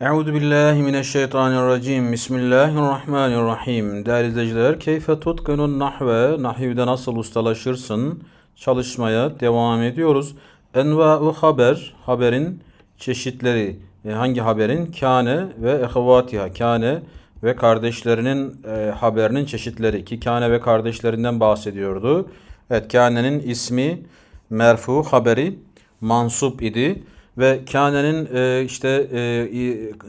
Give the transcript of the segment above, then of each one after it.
Euzu billahi mineşşeytanirracim. Bismillahirrahmanirrahim. Değerli izleyiciler, keyfe tutkunun nahve, nahivde nasıl ustalaşırsın? Çalışmaya devam ediyoruz. Enva'u haber, haberin çeşitleri. E, hangi haberin? Kâne ve ehevâtiha. Kâne ve kardeşlerinin e, haberinin çeşitleri. Ki kâne ve kardeşlerinden bahsediyordu. Evet, kânenin ismi merfu haberi mansup idi ve kânenin e, işte e,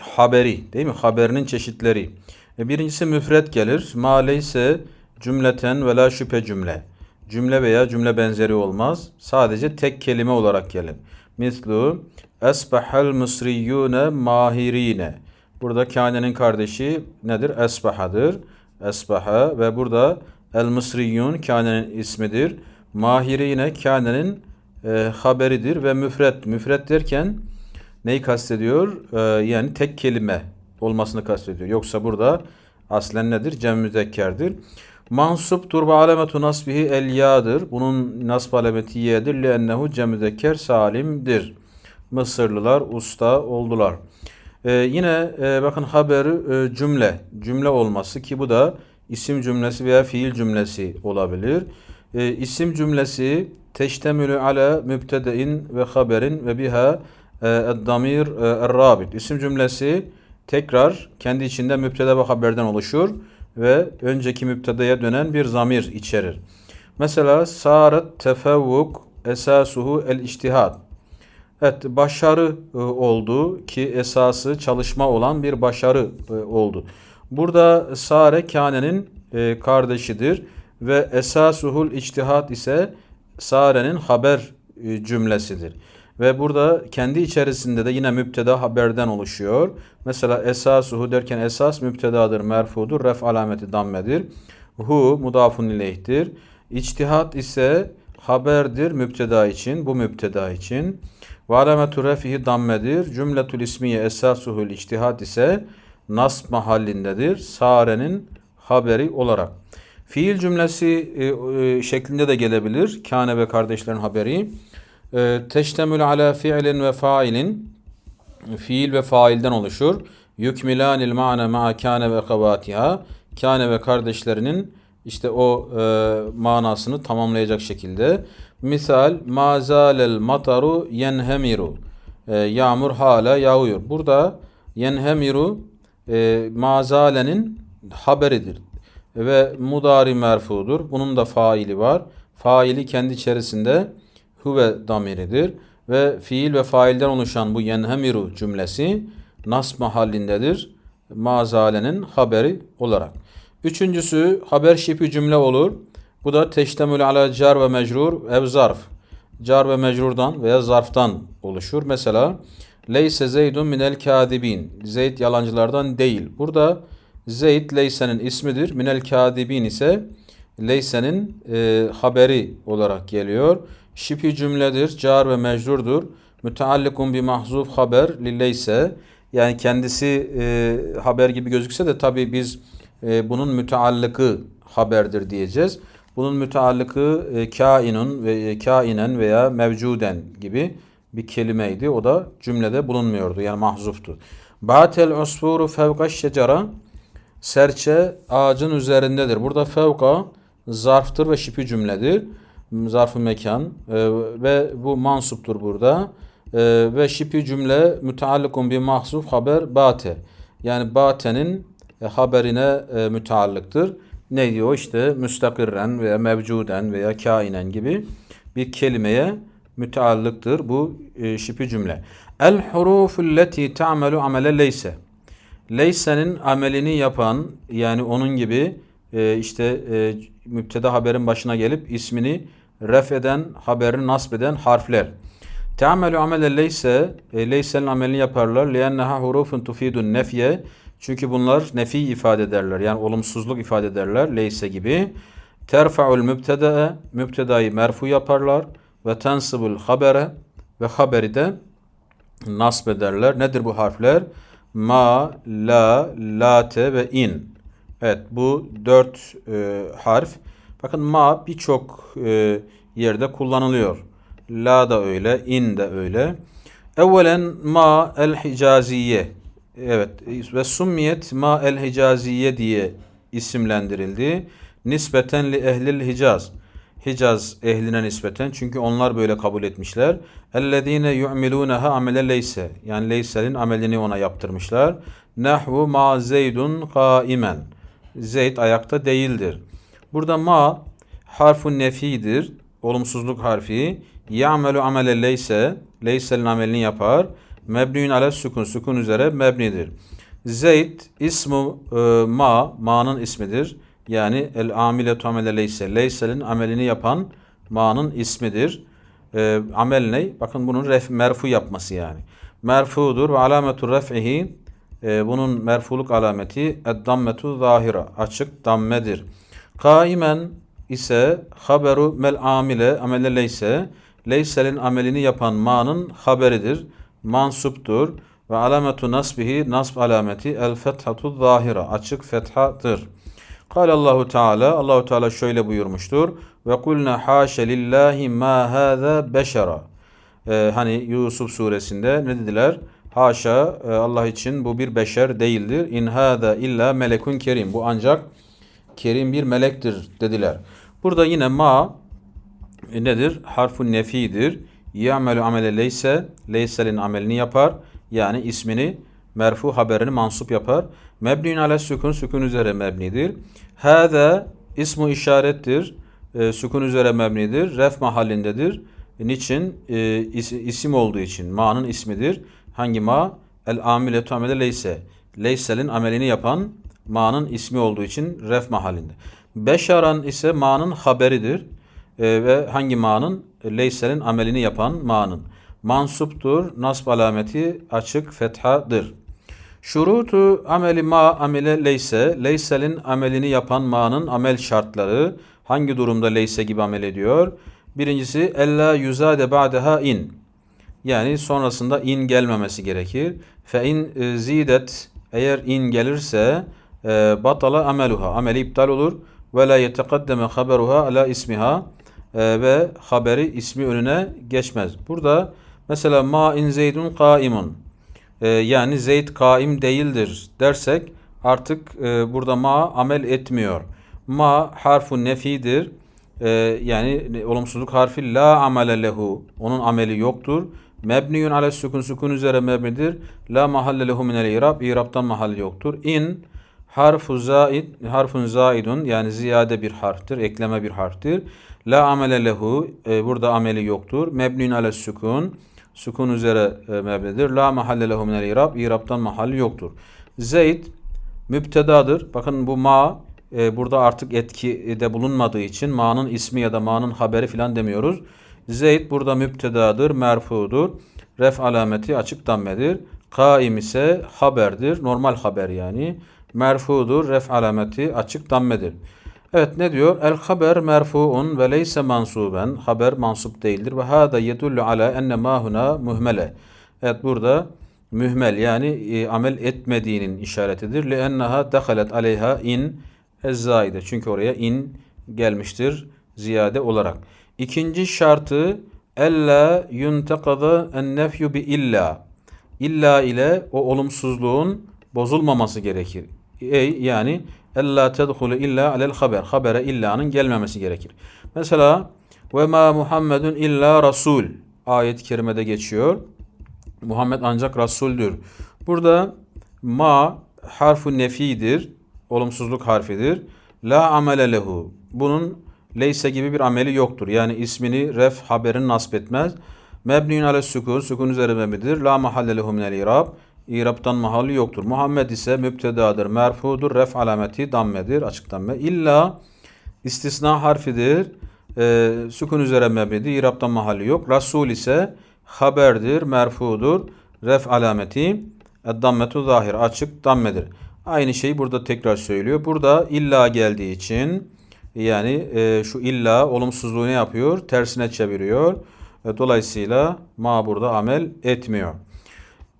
haberi değil mi? Haberinin çeşitleri. E, birincisi müfret gelir. Ma leyse cümleten ve la şüphe cümle. Cümle veya cümle benzeri olmaz. Sadece tek kelime olarak gelir. Mislu esbahal mısriyyune mahirine. Burada kânenin kardeşi nedir? Esbahadır. Esbaha ve burada el mısriyyun kânenin ismidir. Mahirine kânenin e, haberidir ve müfret. Müfret derken neyi kastediyor? E, yani tek kelime olmasını kastediyor. Yoksa burada aslen nedir? Cem müzekkerdir. Mansuptur ve alemetu nasbihi el ya'dır. Bunun nasb alameti ye'dir. Lennehu cem müzekker salimdir. Mısırlılar usta oldular. E, yine e, bakın haberi e, cümle. Cümle olması ki bu da isim cümlesi veya fiil cümlesi olabilir. E, isim cümlesi teştemülü ala mübtedein ve haberin ve biha e, damir rabit. İsim cümlesi tekrar kendi içinde mübtede ve haberden oluşur ve önceki mübtedeye dönen bir zamir içerir. Mesela sarat tefevvuk esasuhu el iştihad. Evet, başarı e, oldu ki esası çalışma olan bir başarı e, oldu. Burada Sare Kane'nin e, kardeşidir ve esasuhul içtihat ise Sare'nin haber e, cümlesidir. Ve burada kendi içerisinde de yine müpteda haberden oluşuyor. Mesela esasuhu derken esas müptedadır, merfudur, ref alameti dammedir. Hu mudafun ileyhtir. İçtihat ise haberdir müpteda için, bu müpteda için. Ve alametu refihi dammedir. Cümletül ismiye esasuhul içtihat ise nasb mahallindedir. Sare'nin haberi olarak. Fiil cümlesi e, e, şeklinde de gelebilir. Kâne ve kardeşlerin haberi. E, teştemül ala fiilin ve failin fiil ve failden oluşur. Yükmilanil ma'ne ma'a kâne ve kavatiha. Kâne ve kardeşlerinin işte o e, manasını tamamlayacak şekilde. Misal mazalel mataru yenhemiru. E, yağmur hala yağıyor. Burada yenhemiru e, mazalenin haberidir. Ve mudari merfudur. Bunun da faili var. Faili kendi içerisinde huve damiridir. Ve fiil ve failden oluşan bu yenhemiru cümlesi nas mahallindedir. Mazalenin haberi olarak. Üçüncüsü haber şipi cümle olur. Bu da teştemül ala car ve mecrur ev zarf. Car ve mecrurdan veya zarftan oluşur. Mesela Leyse Zeydun minel kadibin. Zeyd yalancılardan değil. Burada Zeyd Leyse'nin ismidir. Minel kadibin ise Leyse'nin e, haberi olarak geliyor. Şipi cümledir. Car ve mecrurdur. Müteallikun bi mahzuf haber li leyse. Yani kendisi e, haber gibi gözükse de tabii biz e, bunun müteallıkı haberdir diyeceğiz. Bunun müteallıkı e, kainun ve e, kainen veya mevcuden gibi bir kelimeydi. O da cümlede bulunmuyordu. Yani mahzuftu. Batel usfuru fevka şecera serçe ağacın üzerindedir. Burada fevka zarftır ve şipi cümledir. Zarfı mekan e, ve bu mansuptur burada. E, ve şipi cümle müteallikun bir mahzuf haber bate. Yani batenin e, haberine e, müteallıktır. Ne diyor işte müstakirren veya mevcuden veya kainen gibi bir kelimeye müteallıktır bu e, şipi cümle. El huruful leti ta'melu amele leyse. Leyse'nin amelini yapan yani onun gibi e, işte e, müpteda haberin başına gelip ismini ref eden, haberini nasb eden harfler. Te'amelu amele leyse, e, leyse'nin amelini yaparlar. Lienneha hurufun tufidun nefye. Çünkü bunlar nefi ifade ederler. Yani olumsuzluk ifade ederler. Leyse gibi. Terfa'ul mübtedae, mübtedayı merfu yaparlar. Ve tensibul habere ve haberi de nasb ederler. Nedir bu harfler? Ma, la, late ve in. Evet bu dört e, harf. Bakın ma birçok e, yerde kullanılıyor. La da öyle, in de öyle. Evvelen ma el hicaziye. Evet ve summiyet ma el hicaziye diye isimlendirildi. Nispeten li ehlil hicaz. Hicaz ehline nispeten çünkü onlar böyle kabul etmişler. Ellezine yu'miluneha amele leyse. Yani leyselin amelini ona yaptırmışlar. Nahvu ma zeydun kaimen. Zeyd ayakta değildir. Burada ma harfun nefidir. Olumsuzluk harfi. Ya'melu amele leyse. Leyselin amelini yapar. Mebniün ale sukun. Sukun üzere mebnidir. Zeyd ismu e, ma. Ma'nın ismidir. Yani el amiletu amele leyse. Leyselin amelini yapan ma'nın ismidir. E, amel ne? Bakın bunun ref, merfu yapması yani. Merfudur ve alametu ref'ihi e, bunun merfuluk alameti eddammetu zahira. Açık dammedir. Kaimen ise haberu mel amile amele leyse. Leyselin amelini yapan ma'nın haberidir. Mansuptur. Ve alametu nasbihi nasb alameti el fethatu zahira. Açık fethadır. Kâle Allahu Teala Allahu Teala şöyle buyurmuştur. Ve kulna haşe lillahi ma hâzâ beşera. Ee, hani Yusuf suresinde ne dediler? Haşa e, Allah için bu bir beşer değildir. İn hâzâ illa melekun kerim. Bu ancak kerim bir melektir dediler. Burada yine ma e, nedir? Harfun nefidir. Ya'melu amele leyse. Leyselin amelini yapar. Yani ismini merfu haberini mansup yapar. Mebniun ale sükun sükun üzere mebnidir. Hâze ismu işarettir. E, sükun üzere mebnidir. Ref mahallindedir. Niçin? E, is, isim olduğu için. Ma'nın ismidir. Hangi ma? El amiletu amele leyse. Leyselin amelini yapan ma'nın ismi olduğu için ref mahallinde. Beşaran ise ma'nın haberidir. E, ve hangi ma'nın? Leyselin amelini yapan ma'nın. Mansuptur. Nasb alameti açık fethadır. Şurutu ameli ma amele leyse. Leyselin amelini yapan ma'nın amel şartları. Hangi durumda leyse gibi amel ediyor? Birincisi ella yuzade ba'deha in. Yani sonrasında in gelmemesi gerekir. Fe in e, zidet eğer in gelirse e, batala ameluha. Ameli iptal olur. Ve la yetekaddeme haberuha ala ismiha. E, ve haberi ismi önüne geçmez. Burada mesela ma in zeydun kaimun. E, yani Zeyd kaim değildir dersek artık e, burada ma amel etmiyor. Ma harfu nefidir. E, yani olumsuzluk harfi la amele lehu. Onun ameli yoktur. Mebniyun ale sükun sükun üzere mebnidir. La mahalle lehu minel irab. İrab'tan mahalli yoktur. İn harfu zaid harfun zaidun yani ziyade bir harftir, ekleme bir harftir. La amele lehu e, burada ameli yoktur. Mebniyun ale sükun sükun üzere e, mebnidir. La mahalle lehu minel irab. İrab'tan mahalli yoktur. Zeyd müptedadır. Bakın bu ma e, burada artık etkide bulunmadığı için ma'nın ismi ya da ma'nın haberi filan demiyoruz. Zeyd burada müptedadır, merfudur. Ref alameti açık dammedir. Kaim ise haberdir, normal haber yani. Merfudur, ref alameti açık dammedir. Evet ne diyor? El haber merfuun ve leyse mansuben. Haber mansup değildir. Ve hâda yedullu ala enne ma huna muhmele. Evet burada mühmel yani e, amel etmediğinin işaretidir. Li enneha dehalet aleyha in ezzaide. Çünkü oraya in gelmiştir ziyade olarak. İkinci şartı ella yuntakada en nefyu bi illa. İlla ile o olumsuzluğun bozulmaması gerekir. Ey yani ella tedhulu illa alel haber. Habere illanın gelmemesi gerekir. Mesela ve ma Muhammedun illa rasul ayet-i kerimede geçiyor. Muhammed ancak rasuldür. Burada ma harfu nefidir. Olumsuzluk harfidir. La amele lehu. Bunun leyse gibi bir ameli yoktur. Yani ismini ref haberini nasip etmez. Mebniun ale sükun, sükun üzere mebnidir. La mahalle lehu minel irab. İrab'tan mahalli yoktur. Muhammed ise müptedadır, merfudur, ref alameti dammedir, açık damme. İlla istisna harfidir. E, sükun üzere mebnidir, İrab'tan mahalli yok. Rasul ise haberdir, merfudur, ref alameti dammetu zahir, açık dammedir. Aynı şeyi burada tekrar söylüyor. Burada illa geldiği için yani e, şu illa olumsuzluğu ne yapıyor? Tersine çeviriyor. E, dolayısıyla ma burada amel etmiyor.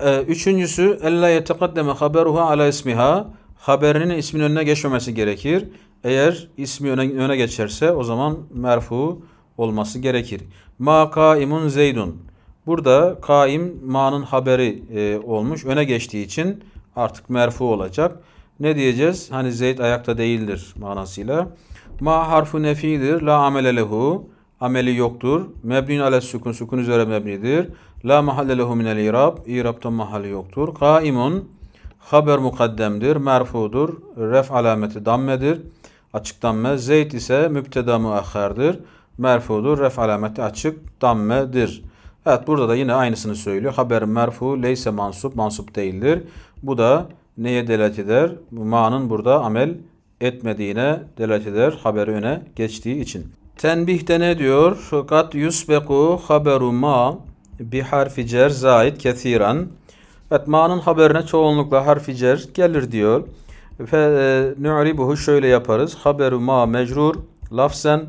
E, üçüncüsü ella yetekaddeme haberuha ala ismiha. Haberinin ismin önüne geçmemesi gerekir. Eğer ismi öne, öne geçerse o zaman merfu olması gerekir. Ma kaimun zeydun. Burada kaim ma'nın haberi e, olmuş. Öne geçtiği için artık merfu olacak. Ne diyeceğiz? Hani Zeyd ayakta değildir manasıyla. Ma harfu nefidir. La amele lehu. Ameli yoktur. Mebnin ale sukun. Sukun üzere mebnidir. La mahalle lehu minel irab. İrab'ta mahalli yoktur. Kaimun. Haber mukaddemdir. Merfudur. Ref alameti dammedir. Açık damme. Zeyd ise müpteda muahhardır. Merfudur. Ref alameti açık dammedir. Evet burada da yine aynısını söylüyor. Haber merfu leyse mansup. Mansup değildir. Bu da neye delalet eder? Ma'nın burada amel etmediğine delalet eder. Haberi öne geçtiği için. Tenbihte ne diyor? Kat yusbeku haberu ma bi harfi cer zait kethiran. Evet ma'nın haberine çoğunlukla harfi cer gelir diyor. Fe e, nu'ribuhu şöyle yaparız. Haberu ma mecrur lafzen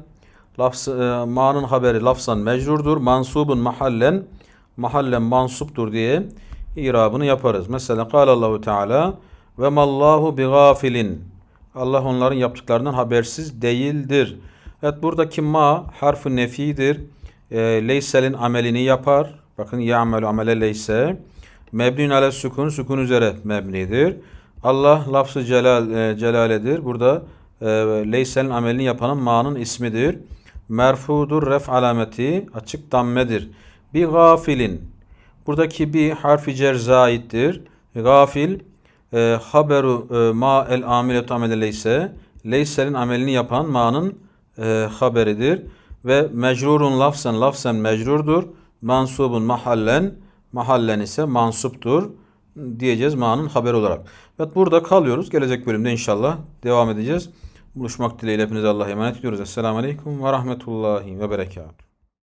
lafz, e, ma'nın haberi lafzan mecrurdur. Mansubun mahallen mahallen mansuptur diye irabını yaparız. Mesela Allahu Teala ve mallahu bi gafilin. Allah onların yaptıklarından habersiz değildir. Evet buradaki ma harfi nefidir. E, leyselin amelini yapar. Bakın ya'melu amele leyse. Mebnun ale sukun, sukun üzere mebnidir. Allah lafzı celal, e, celaledir. Burada e, leyselin amelini yapanın ma'nın ismidir. Merfudur, ref alameti açık dammedir. Bir gafilin. Buradaki bir harfi cer zaittir. Gafil e, haberu e, ma el amiletu amele leyse. Leyselin amelini yapan ma'nın e, haberidir. Ve mecrurun lafzen lafzen mecrurdur. Mansubun mahallen mahallen ise mansuptur diyeceğiz ma'nın haberi olarak. Evet burada kalıyoruz. Gelecek bölümde inşallah devam edeceğiz. Buluşmak dileğiyle hepinize Allah'a emanet ediyoruz. Esselamu Aleyküm ve Rahmetullahi ve Berekatuhu.